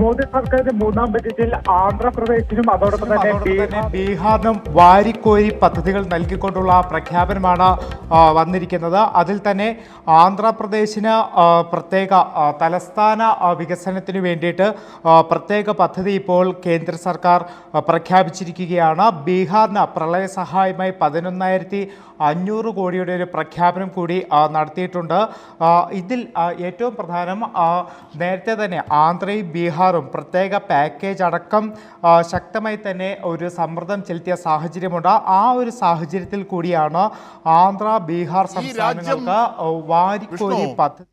മോദി സർക്കാരിന്റെ മൂന്നാം ബജറ്റിൽ ആന്ധ്രാപ്രദേശിനും അതോടൊപ്പം തന്നെ ബീഹാർ ബീഹാറിനും വാരിക്കോരി പദ്ധതികൾ നൽകിക്കൊണ്ടുള്ള പ്രഖ്യാപനമാണ് വന്നിരിക്കുന്നത്. അതിൽ തന്നെ ആന്ധ്രാപ്രദേശിന് പ്രത്യേക തലസ്ഥാന വികസനത്തിന് വേണ്ടിയിട്ട് പ്രത്യേക പദ്ധതി ഇപ്പോൾ കേന്ദ്ര സർക്കാർ പ്രഖ്യാപിച്ചിരിക്കുകയാണ്. ബീഹാറിന് പ്രളയ സഹായമായി പതിനൊന്നായിരത്തി അഞ്ഞൂറ് കോടിയുടെ ഒരു പ്രഖ്യാപനം കൂടി നടത്തിയിട്ടുണ്ട്. ഇതിൽ ഏറ്റവും പ്രധാനം നേരത്തെ തന്നെ ആന്ധ്രയും ബീഹാറും പ്രത്യേക പാക്കേജ് അടക്കം ശക്തമായി തന്നെ ഒരു സമ്മർദ്ദം ചെലുത്തിയ സാഹചര്യമുണ്ട്. ആ ഒരു സാഹചര്യത്തിൽ കൂടിയാണ് ആന്ധ്ര ബീഹാർ സംസ്ഥാനങ്ങൾക്ക് വാരിക്കോരി പദ്ധതി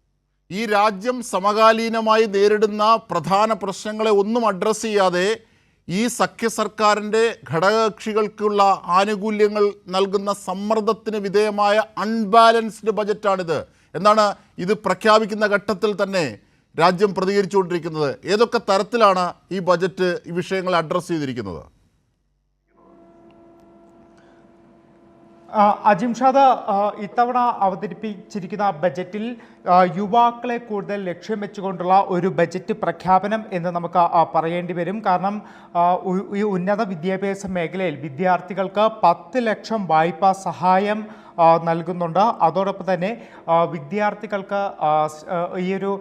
ഈ രാജ്യം സമകാലീനമായി നേരിടുന്ന പ്രധാന പ്രശ്നങ്ങളെ ഒന്നും അഡ്രസ്സ് ചെയ്യാതെ ഈ സഖ്യ സർക്കാരിന്റെ ഘടകകക്ഷികൾക്കുള്ള ആനുകൂല്യങ്ങൾ നൽകുന്ന സമ്മർദ്ദത്തിന് വിധേയമായ അൺബാലൻസ്ഡ് ബജറ്റാണിത് എന്നാണ് ഇത് പ്രഖ്യാപിക്കുന്ന ഘട്ടത്തിൽ തന്നെ രാജ്യം പ്രതികരിച്ചുകൊണ്ടിരിക്കുന്നത്? ഏതൊക്കെ തരത്തിലാണ് ഈ ബജറ്റ് ഈ വിഷയങ്ങൾ അഡ്രസ്സ് ചെയ്തിരിക്കുന്നത്? അജിംഷാദ് ഇത്തവണ അവതരിപ്പിച്ചിരിക്കുന്ന ബജറ്റിൽ യുവാക്കളെ കൂടുതൽ ലക്ഷ്യം വെച്ചുകൊണ്ടുള്ള ഒരു ബജറ്റ് പ്രഖ്യാപനം എന്ന് നമുക്ക് പറയേണ്ടി വരും. കാരണം ഈ ഉന്നത വിദ്യാഭ്യാസ മേഖലയിൽ വിദ്യാർത്ഥികൾക്ക് പത്ത് ലക്ഷം വായ്പാ സഹായം നൽകുന്നുണ്ട്. അതോടൊപ്പം തന്നെ വിദ്യാർത്ഥികൾക്ക് ഈ ഒരു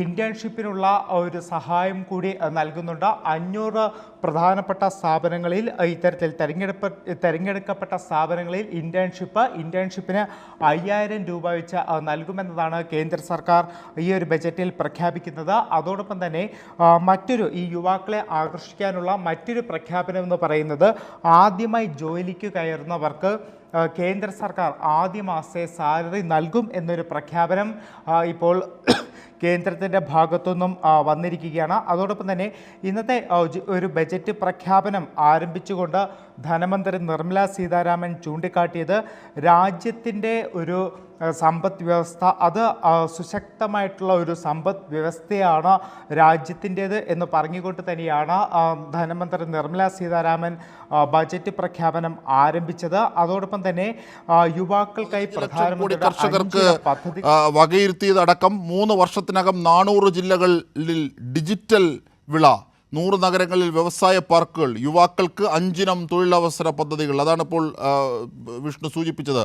ഇന്റേൺഷിപ്പിനുള്ള ഒരു സഹായം കൂടി നൽകുന്നുണ്ട്. അഞ്ഞൂറ് പ്രധാനപ്പെട്ട സ്ഥാപനങ്ങളിൽ ഇത്തരത്തിൽ തെരഞ്ഞെടുപ്പ് തെരഞ്ഞെടുക്കപ്പെട്ട സ്ഥാപനങ്ങളിൽ ഇന്റേൺഷിപ്പ് ഇന്റേൺഷിപ്പിന് അയ്യായിരം രൂപ വെച്ച് നൽകുമെന്നതാണ് കേന്ദ്ര സർക്കാർ ഈ ഒരു ബജറ്റിൽ പ്രഖ്യാപിക്കുന്നത്. അതോടൊപ്പം തന്നെ മറ്റൊരു ഈ യുവാക്കളെ ആകർഷിക്കാനുള്ള മറ്റൊരു പ്രഖ്യാപനം എന്ന് പറയുന്നത് ആദ്യമായി ജോലിക്ക് കയറുന്നവർക്ക് കേന്ദ്ര സർക്കാർ ആദ്യ മാസത്തെ സാലറി നൽകും എന്നൊരു പ്രഖ്യാപനം ഇപ്പോൾ കേന്ദ്രത്തിന്റെ ഭാഗത്തുനിന്നും വന്നിരിക്കുകയാണ്. അതോടൊപ്പം തന്നെ ഇന്നത്തെ ഒരു ബജറ്റ് പ്രഖ്യാപനം ആരംഭിച്ചുകൊണ്ട് ധനമന്ത്രി നിർമ്മല സീതാരാമൻ ചൂണ്ടിക്കാട്ടിയത് രാജ്യത്തിന്റെ ഒരു സമ്പദ് വ്യവസ്ഥ. അത് സുശക്തമായിട്ടുള്ള ഒരു സമ്പദ് വ്യവസ്ഥയാണ് രാജ്യത്തിന്റേത് എന്ന് പറഞ്ഞുകൊണ്ട് തന്നെയാണ് ധനമന്ത്രി നിർമ്മല സീതാരാമൻ ബജറ്റ് പ്രഖ്യാപനം ആരംഭിച്ചത്. അതോടൊപ്പം തന്നെ യുവാക്കൾക്കായി പ്രധാനമന്ത്രി കർഷകർക്ക് പദ്ധതി വകയിരുത്തിയതടക്കം മൂന്ന് വർഷത്തിനകം നാനൂറ് ജില്ലകളിൽ ഡിജിറ്റൽ വിള നൂറ് നഗരങ്ങളിൽ വ്യവസായ പാർക്കുകൾ യുവാക്കൾക്ക് അഞ്ചിനം തൊഴിലവസര പദ്ധതികൾ. അതാണ് ഇപ്പോൾ വിഷ്ണു സൂചിപ്പിച്ചത്.